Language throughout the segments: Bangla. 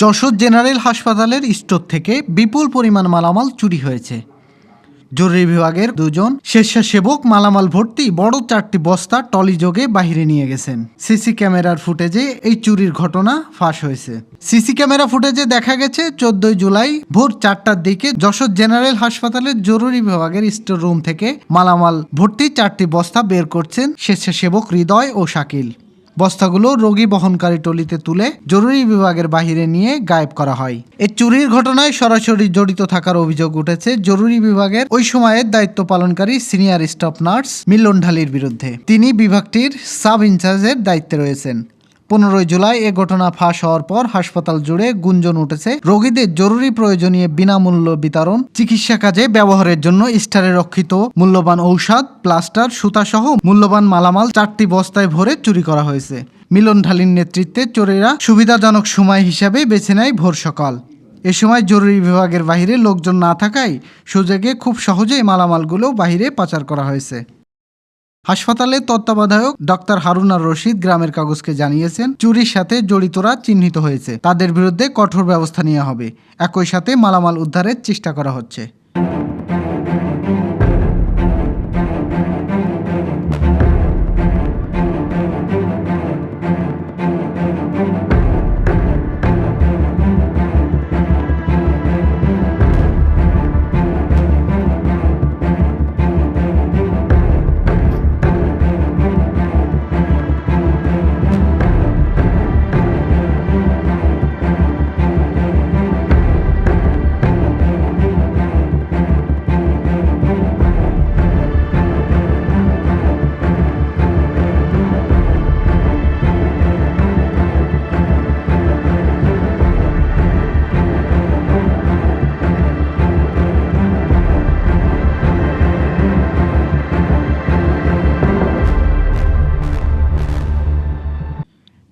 যশোর জেনারেল হাসপাতালের স্টোর থেকে বিপুল পরিমাণ মালামাল চুরি হয়েছে। জরুরি বিভাগের দুজন স্বেচ্ছাসেবক মালামাল ভর্তি বড় চারটি বস্তা টলিযোগে বাহিরে নিয়ে গেছেন। সিসি ক্যামেরার ফুটেজে এই চুরির ঘটনা ফাঁস হয়েছে। সিসি ক্যামেরা ফুটেজে দেখা গেছে, চোদ্দই জুলাই ভোর চারটার দিকে যশোর জেনারেল হাসপাতালের জরুরি বিভাগের স্টোর রুম থেকে মালামাল ভর্তি চারটি বস্তা বের করছেন স্বেচ্ছাসেবক হৃদয় ও শাকিল। বস্তাগুলো রোগী বহনকারী টলিতে তুলে জরুরি বিভাগের বাহিরে নিয়ে গায়েব করা হয়। এ চুরির ঘটনায় সরাসরি জড়িত থাকার অভিযোগ উঠেছে জরুরি বিভাগের ওই সময়ের দায়িত্ব পালনকারী সিনিয়র স্টাফ নার্স মিলন ঢালির বিরুদ্ধে। তিনি বিভাগটির সাব ইনচার্জের দায়িত্বে রয়েছেন। পনেরোই জুলাই এ ঘটনা ফাঁস হওয়ার পর হাসপাতাল জুড়ে গুঞ্জন উঠেছে। রোগীদের জরুরি প্রয়োজনীয় বিনামূল্য বিতরণ, চিকিৎসা কাজে ব্যবহারের জন্য স্টারে রক্ষিত মূল্যবান ঔষধ, প্লাস্টার, সুতাসহ মূল্যবান মালামাল চারটি বস্তায় ভরে চুরি করা হয়েছে। মিলন ঢালির নেতৃত্বে চোরেরা সুবিধাজনক সময় হিসাবে বেছে নেয় ভোর সকাল। এ সময় জরুরি বিভাগের বাইরে লোকজন না থাকায় সুযোগে খুব সহজেই মালামালগুলো বাইরে পাচার করা হয়েছে। হাসপাতালের তত্ত্বাবধায়ক ডক্টর হারুনার রশিদ গ্রামের কাগজকে জানিয়েছেন, চুরির সাথে জড়িতরা চিহ্নিত হয়েছে। তাদের বিরুদ্ধে কঠোর ব্যবস্থা নেওয়া হবে। একই সাথে মালামাল উদ্ধারের চেষ্টা করা হচ্ছে।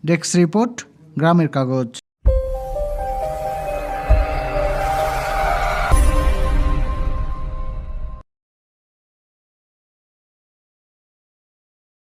ডেস্ক রিপোর্ট গ্রামের কাগজ।